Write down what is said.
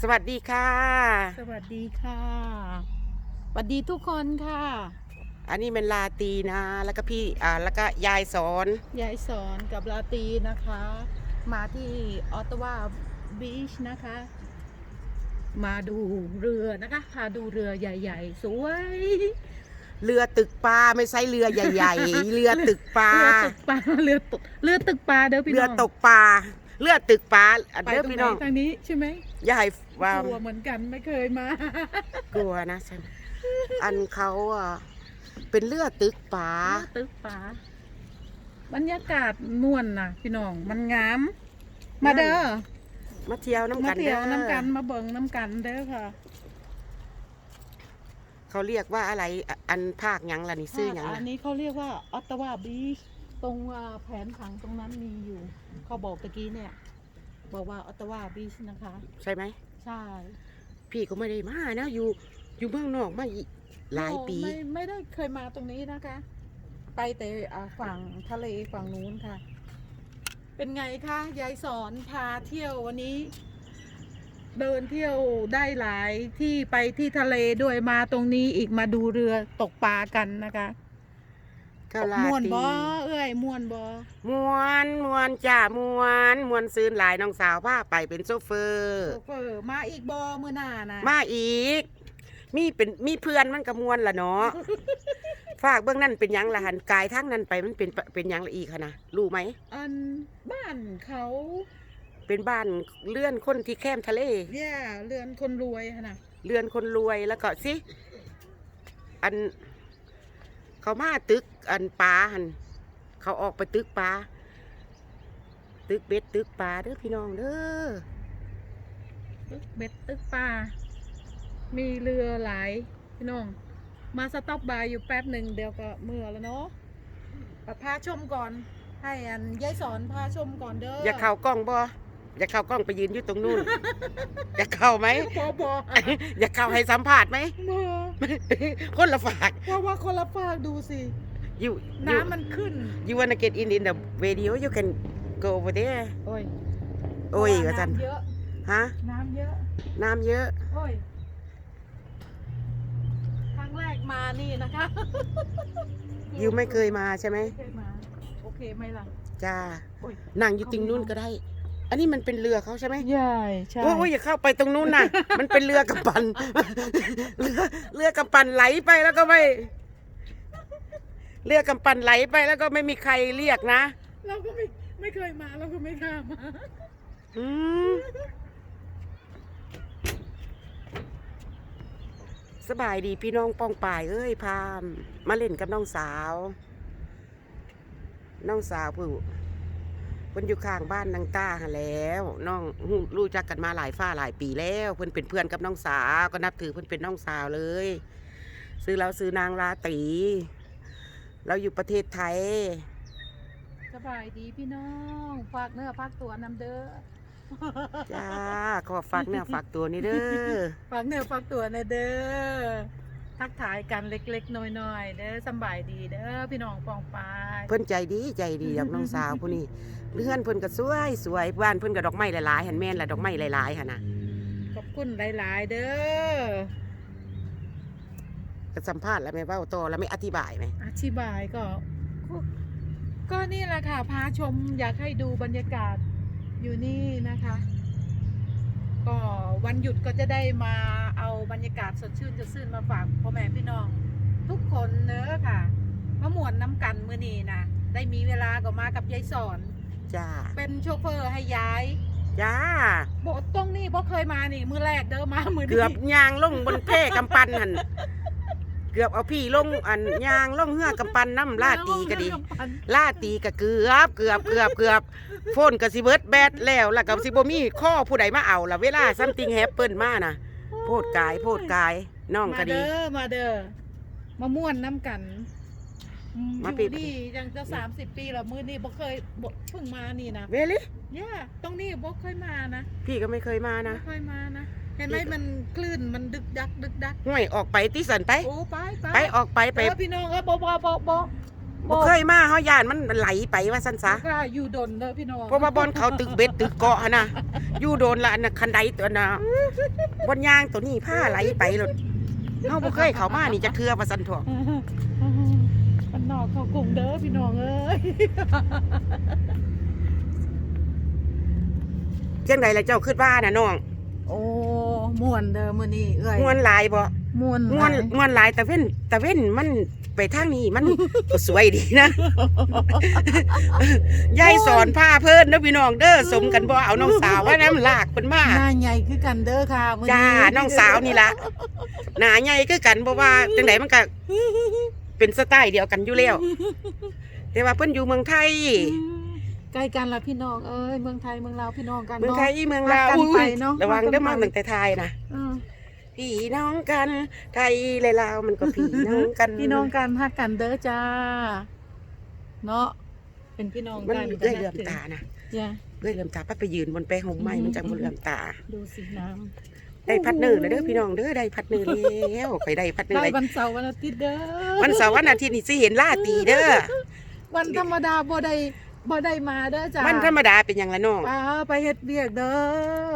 สวัสดีค่ะ สวัสดีค่ะ สวัสดีทุกคนค่ะ อันนี้เป็นลาตีนะ แล้วก็พี่อ่าแล้วก็ยายสอน ยายสอนกับลาตรีนะคะ มาที่ออตตาวาบีชนะคะ มาดูเรือนะคะ พาดูเรือใหญ่ ๆ สวย เรือตึกปลาไม่ใช่เรือใหญ่ ๆ เรือตึกปลา เรือตึกปลา เรือตกเรือตึกปลาเด้อพี่เรือน้องตกปลา เรือตึกปลาอันไปเด้อตรงพี่ไหนน้อง ทางนี้ใช่ไหม ยายว่ากลัวเหมือนกันไม่เคยมา กลัวนะฉันอันเขาอะเป็นเรือตึกปลาเรือตึกปลาบรรยากาศนวลนะพี่น้องมันงาม มาเด้อมาเที่ยวน้ำมากันเที่ยวด้อน้ำกันมาเบิ่งน้ำกันเด้อค่ะ เขาเรียกว่าอะไรอะอันภาคหยังล่ะนี่ซื้อหยังอัล่ะนนี้เขาเรียกว่าออตตาวาบีชตรงอ่าแผนผังตรงนั้นมีอยู่ เขาบอกตะกี้เนี่ย บอกว่าออตตาวาบีชนะคะ ใช่ไหม ใช่พี่ก็ไม่ได้มานะ อยู่อยู่เมืองนอกมาอีกหลายปี ไม่ไม่ได้เคยมาตรงนี้นะคะ ไปแต่อ่าฝั่งทะเลฝั่งนู้นค่ะ เป็นไงคะยายสอนพาเที่ยววันนี้ เดินเที่ยวได้หลายที่ไปที่ทะเลด้วยมาตรงนี้อีกมาดูเรือตกปลากันนะคะ ก็ลาม่วนตีบ่เอ้ยม่วนบ่มวนมวนจ้ามวนมวนซื้อหลายน้องสาวพาไปเป็นโซเฟอร์โชเฟอร์มาอีกบ่มื้อหน้านะมาอีก มีเป็นมีเพื่อนมันก็มวนละเนาะฝากเบื้องนั่นเป็นหยังละหันกายทั้งนั้นไปมันเป็นเป็นหยังละอีกค่ะนะรู้ไหมอันบ้านเขาเป็นบ้านเลื่อนคนที่แคมทะเลเนี่ยเรือนคนรวยหั่นน่ะเรือนคนรวยแล้วก็สิอันเขามาตึก อันปลาหันเขาออกไปตึกปลาตึกเบ็ดตึกปลาเด้อพี่น้องเด้อตึกเบ็ดตึกปลามีเรือหลายพี่น้อง มาสต็อปบายอยู่แป๊บหนึ่งเดี๋ยวก็เมื่อแล้วเนาะอะพาชมก่อน ให้อันยายสอนพาชมก่อนเด้ออย่าเข้ากล้องบ่อย่าเข้ากล้องไปยืนอยู่ตรงนู้นอย่าเข้าไหมบอบออย่าเข้าให้สัมผัสไหมเมื่อคนละฝากเพราะว่าคนละฝากดูสิ you น้ำมันขึ้น you wanna get in in the video you can go over there โอ้ยโอ้ยเพว่าราะจันน้ำเยอะ ฮะน้ำเยอะ น้ำเยอะ โอ้ย ครั้งแรกมานี่นะคะยูไม่เคยมาใช่ไหมไม่เคยมา โอเคไหมล่ะ จ้าโอ้ย นั่งอยู่ตรงนู้นก็ได้ อันนี้มันเป็นเรือเขาใช่ไหมใช่ใช่ โอ้ยอย่าเข้าไปตรงนู้นนะมันเป็นเรือกำปันเรือเรือกำปันไหลไปแล้วก็ไม่ เรือกำปันไหลไปแล้วก็ไม่มีใครเรียกนะ เราก็ไม่ไม่เคยมาเราก็ไม่กล้ามาอืมสบายดีพี่น้องป้องป่ายเอ้ยพามมาเล่นกับน้องสาว น้องสาวผู้เพิ่นอยู่ข้างบ้านนางต้าหาแล้ว น้องฮู้รู้จักกันมาหลายฝ้าหลายปีแล้วเพิ่นเป็นเพื่อนกับน้องสาว ก็นับถือเพิ่นเป็นน้องสาวเลย ซื้อเราซื้อนางราตรี เราอยู่ประเทศไทย สบายดีพี่น้องฝากเนื้อฝากตัวนำเด้อจ้า ขอฝากเนื้อฝากตัวนี่เด้อ ฝากเนื้อฝากตัวในเด้อ ทักทายกันเล็กๆน้อยๆเด้อสำบายดีเด้อพี่น้องปองปายเพิ่นใจดีใจดีดอกน้องสาวผู้นี้เลื่อนเพิ่นก็สวยสวยบ้านเพิ่นก็ดอกไม้หลายๆหันแม่นละดอกไม้หลายๆหั่นน่ะขอบคุณหลายๆเด้อ ก็สัมภาษณ์แล้วไม่เว้าต่อแล้วไม่อธิบายไหม อธิบายก็ก็ ก็นี่แหละค่ะ พาชมอยากให้ดูบรรยากาศอยู่นี่นะคะ ก็วันหยุดก็จะได้มาเอาบรรยากาศสดชื่นจะซื่นมาฝากพ่อแม่พี่น้อง ทุกคนเนอะค่ะมามวนน้ำกันมือนี้นะได้มีเวลาก็มากับยายสอน จ้า เป็นโชเฟอร์ให้ย้ายจ้า บอกตรงนี้บ่เคยมานี่ มือแรกเด้อมามือนี้ เกือบยางลงบนเพกำปั้นหัน เกือบเอาพี่ลงอันยางลงเหือกำปั้นน้ำลาตีก็ดีลาตีก็เกือบเกือบเกือบเกือบโฟนก็สิเบิดแบดแล้วแล้วก็สิบ่มีข้อผู้ใดมาเอาละเวลาซัมติงแฮปเปิลมาน่ะโพดกายโพดกายน้องก็มาดีเด้อมาเด้อมาม่วนน้ำกันอืมมาอปียู่นี่ยังจะสามสิบปีแล้วมือนี่บ่เคยบ่เพิ่งมานี่นะเวลิย่าตรงนี้บ่เคยมานะพี่ก็ไม่เคยมาไม่นะเคยมานะเห็นไหมมันคลื่นมันดึกดักดึกดักห่วยออกไปที่สันไป โอ้ไปไปไปออกไปไปเออพี่น้องเออบ่บ่บ่บ่บ่เคยมาเฮาย่านมันไหลไปว่าซั่นซะก็อยู่ดนเด้อพี่น้องเพราะว่าบอนเขาตึกเบ็ดตึกเกาะหั่นน่ะอยู่โดนละอันน่ะคันใดตัวน่ะบอนยางตัวนี้ผ้าไหลไปรถเฮาบ่เคยเข้ามานี่จะเทื่อว่าซั่นทั่วมันนอกเขากรุงเด้อพี่น้องเอ้ยจังไดล่ะเจ้าคิดว่าน่ะน้องโอ้ ม่วนเด้อมื้อนี้เอ้ยม่วนหลายบ่ม่วนม่วนหลายม่วนหลายแต่เว้นแต่เว้นมันไปทางนี้มันก็สวยดีนะยายสอนผ้าเพิ่นเด้อพี่น้องเด้อสมกันบ่เอาน้องสาวว่าน้ำลากเพิ่นมาหน้าใหญ่คือกันเด้อค่ะมื้อนี้จ้าน้องสาวนี่ล่ะหนาใหญ่คือกันบ่ว่าจังไดมันก็เป็นสไตล์เดียวกันอยู่แล้วแต่ว่าเพิ่นอยู่เมืองไทย ใกล้กันละพี่น้องเอ้ยเมืองไทยเมืองลาวพี่น้องกันเมืองเนาะไทยเมืองลาวรักกันอุ้ไปยเนาะระวังรักกันเด้อมาไปตั้งแต่ไทยนะเออพี่น้องกัน ไทยและลาวมันก็พี่น้องกัน พี่น้องกันฮักกันเด้อจ้า เนาะเป็นพี่น้องมันกันเอ้ยเหลื่อมตานะอย่าเอ้ยเหลื่อมตาปั๊บไปยืนบนแปลงหงไม้มันจังบ่เหลื่อมตา ดูสิน้ำได้พัดเนื้อแล้วเด้อพี่น้องเด้อได้พัดเนื้อแล้วข่อยได้พัดเนื้อได้ได้วันเสาร์วันอาทิตย์เด้อวันเสาร์วันอาทิตย์นี่สิเห็นล่าตีเด้อวันธรรมดาบ่ได้ บ่ได้มาเด้อจ้าวันธรรมดาเป็นหยังละน้อง ป้าไปเฮ็ดเวียกเด้อ